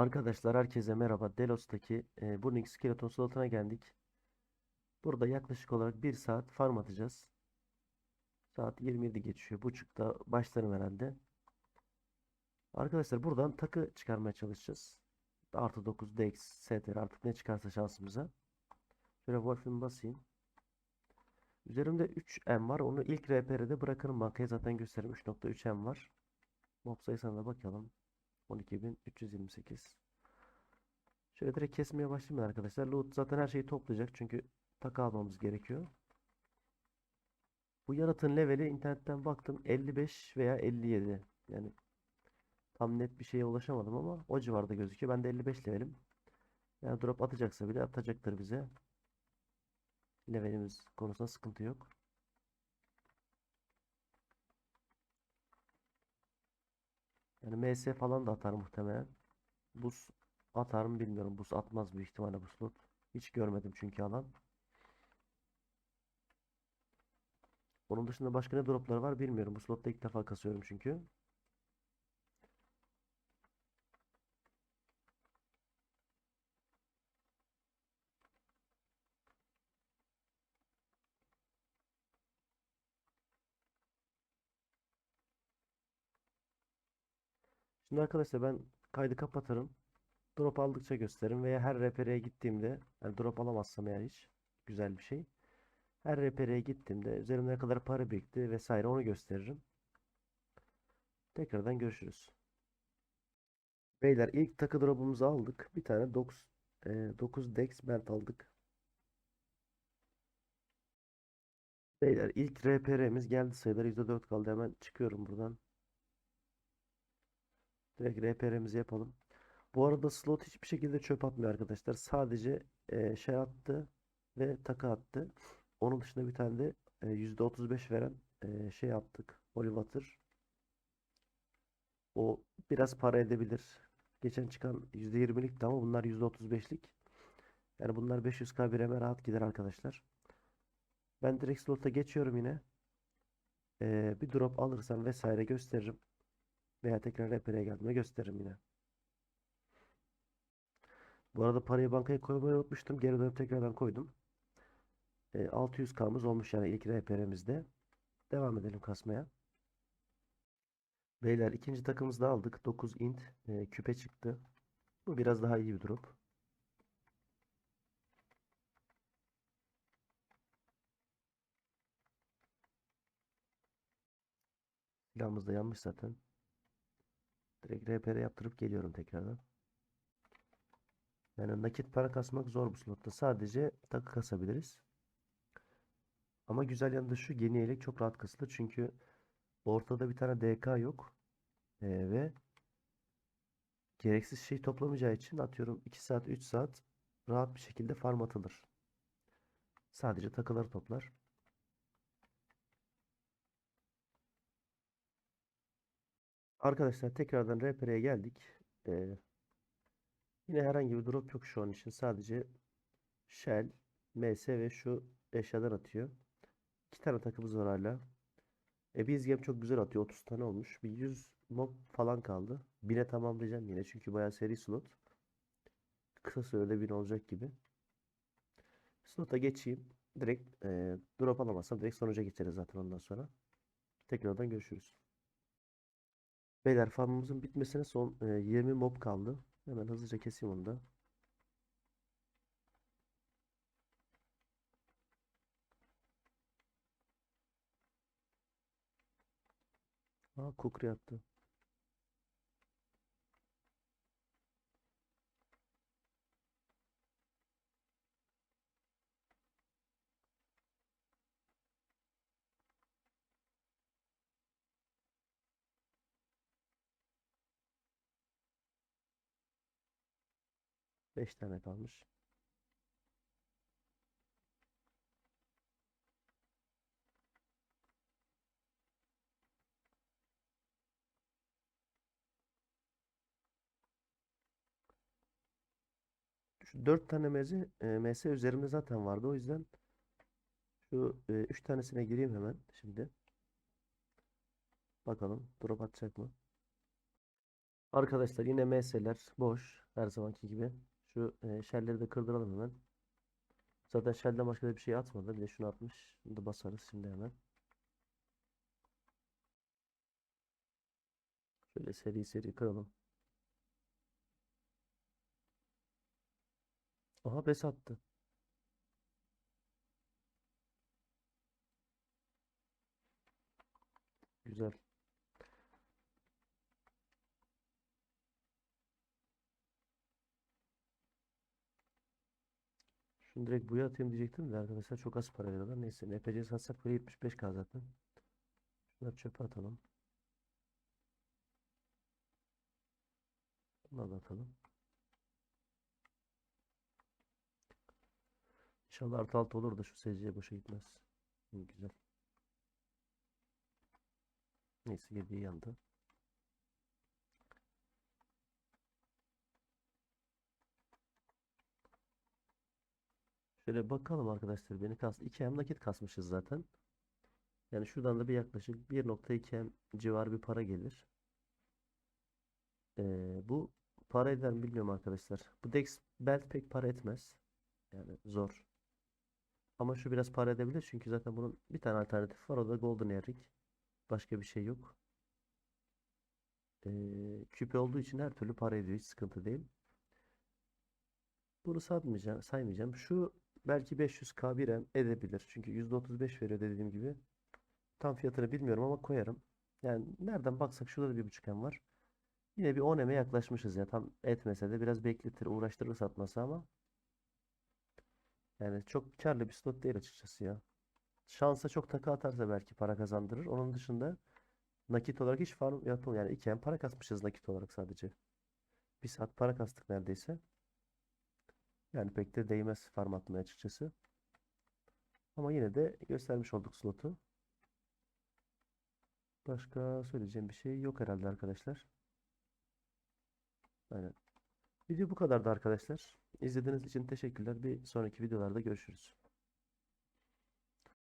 Arkadaşlar herkese merhaba. Delos'taki e, Burning Skeleton slotuna geldik. Burada yaklaşık olarak 1 saat farm atacağız. Saat 27 geçiyor. Buçukta başlarım herhalde. Arkadaşlar buradan takı çıkarmaya çalışacağız. Artı 9 DX, STR artık ne çıkarsa şansımıza. Şöyle Wolf'imi basayım. Üzerimde 3M var. Onu ilk RPR'de bırakırım. Bankaya zaten gösteririm. 3.3M var. Mob sayısına da bakalım. 12.328. Şöyle direkt kesmeye başlayayım arkadaşlar. Loot zaten her şeyi toplayacak. Çünkü takı almamız gerekiyor. Bu yaratığın leveli internetten baktım 55 veya 57. Yani tam net bir şeye ulaşamadım ama o civarda gözüküyor. Ben de 55 levelim. Yani drop atacaksa bile atacaktır bize. Levelimiz konusunda sıkıntı yok. Yani MS falan da atar muhtemelen. Buz atar mı bilmiyorum. Buz atmaz büyük ihtimalle bu slot. Hiç görmedim çünkü alan. Onun dışında başka ne dropları var bilmiyorum. Bu slotta ilk defa kasıyorum çünkü. Şimdi arkadaşlar ben kaydı kapatırım. Drop aldıkça gösteririm veya her repereye gittiğimde yani drop alamazsam eğer hiç güzel bir şey. Her repereye gittiğimde üzerimde ne kadar para birikti vesaire onu gösteririm. Tekrardan görüşürüz. Beyler ilk takı drop'umuzu aldık. Bir tane 9 e, 9 Dex belt aldık. Beyler ilk RPR'miz geldi sayılar %4 kaldı. Hemen çıkıyorum buradan. Direkt RPR'mizi yapalım. Bu arada slot hiçbir şekilde çöp atmıyor arkadaşlar. Sadece e, şey attı ve takı attı. Onun dışında bir tane de e, %35 veren e, şey yaptık. Holy Water. O biraz para edebilir. Geçen çıkan %20'likti ama bunlar %35'lik. Yani bunlar 500k bireme rahat gider arkadaşlar. Ben direkt slota geçiyorum yine. Ee, bir drop alırsam vesaire gösteririm. Veya tekrar RPR'ye geldiğimde gösteririm yine. Bu arada parayı bankaya koymayı unutmuştum. Geri dönüp tekrardan koydum. Ee, 600k'mız olmuş yani ilk RPR'mizde. Devam edelim kasmaya. Beyler ikinci takımızı da aldık. 9 int e, küpe çıktı. Bu biraz daha iyi bir drop. Silahımız da yanmış zaten. Direkt RPR yaptırıp geliyorum tekrardan. Yani nakit para kasmak zor bu slotta. Sadece takı kasabiliriz. Ama güzel yanı da şu yeni yelek çok rahat kasılır. Çünkü ortada bir tane DK yok. Ee, ve gereksiz şey toplamayacağı için atıyorum 2 saat 3 saat rahat bir şekilde farm atılır. Sadece takıları toplar. Arkadaşlar tekrardan RPR'ye geldik. Ee, yine herhangi bir drop yok şu an için. Sadece Shell, MS ve şu eşyalar atıyor. İki tane takımız var hala. E, Bizgem çok güzel atıyor. 30 tane olmuş. Bir 100 mob falan kaldı. 1000'e tamamlayacağım yine. Çünkü bayağı seri slot. Kısa sürede 1000 olacak gibi. Slota geçeyim. Direkt e, drop alamazsam direkt sonuca geçeriz zaten ondan sonra. Tekrardan görüşürüz. Beyler farmımızın bitmesine son e, 20 mob kaldı. Hemen hızlıca keseyim onu da. Aa kukri attı. Beş tane kalmış. Şu 4 tane meze, e, MS üzerimde zaten vardı. O yüzden şu 3 tanesine gireyim hemen şimdi. Bakalım drop atacak mı? Arkadaşlar yine MS'ler boş. Her zamanki gibi. Şu e, shell'leri de kırdıralım hemen. Zaten shell'den başka da bir şey atmadı. Bir de şunu atmış. Bunu da basarız şimdi hemen. Şöyle seri seri kıralım. Aha bes attı. Güzel. Şunu direkt buya atayım diyecektim de arkadaşlar çok az para veriyorlar. Neyse NPC satsak böyle 75k zaten. Şunları çöpe atalım. Bunları da atalım. İnşallah artı altı olur da şu SC boşa gitmez. Güzel. Neyse yediği yandı. Şöyle bakalım arkadaşlar beni kas 2M nakit kasmışız zaten. Yani şuradan da bir yaklaşık 1.2M civarı bir para gelir. Ee, bu para eder mi bilmiyorum arkadaşlar. Bu Dex Belt pek para etmez. Yani zor. Ama şu biraz para edebilir çünkü zaten bunun bir tane alternatif var o da Golden Earring. Başka bir şey yok. Ee, küpe olduğu için her türlü para ediyor hiç sıkıntı değil. Bunu saymayacağım, saymayacağım. Şu belki 500k bir M edebilir. Çünkü %35 veriyor dediğim gibi. Tam fiyatını bilmiyorum ama koyarım. Yani nereden baksak şurada da bir buçuk M var. Yine bir 10 M'e yaklaşmışız ya. Tam etmese de biraz bekletir, uğraştırır satması ama. Yani çok karlı bir slot değil açıkçası ya. Şansa çok takı atarsa belki para kazandırır. Onun dışında nakit olarak hiç farm yapılmıyor. Yani 2 M para kasmışız nakit olarak sadece. Bir saat para kastık neredeyse. Yani pek de değmez farm atmaya açıkçası. Ama yine de göstermiş olduk slotu. Başka söyleyeceğim bir şey yok herhalde arkadaşlar. Aynen. Video bu kadardı arkadaşlar. İzlediğiniz için teşekkürler. Bir sonraki videolarda görüşürüz.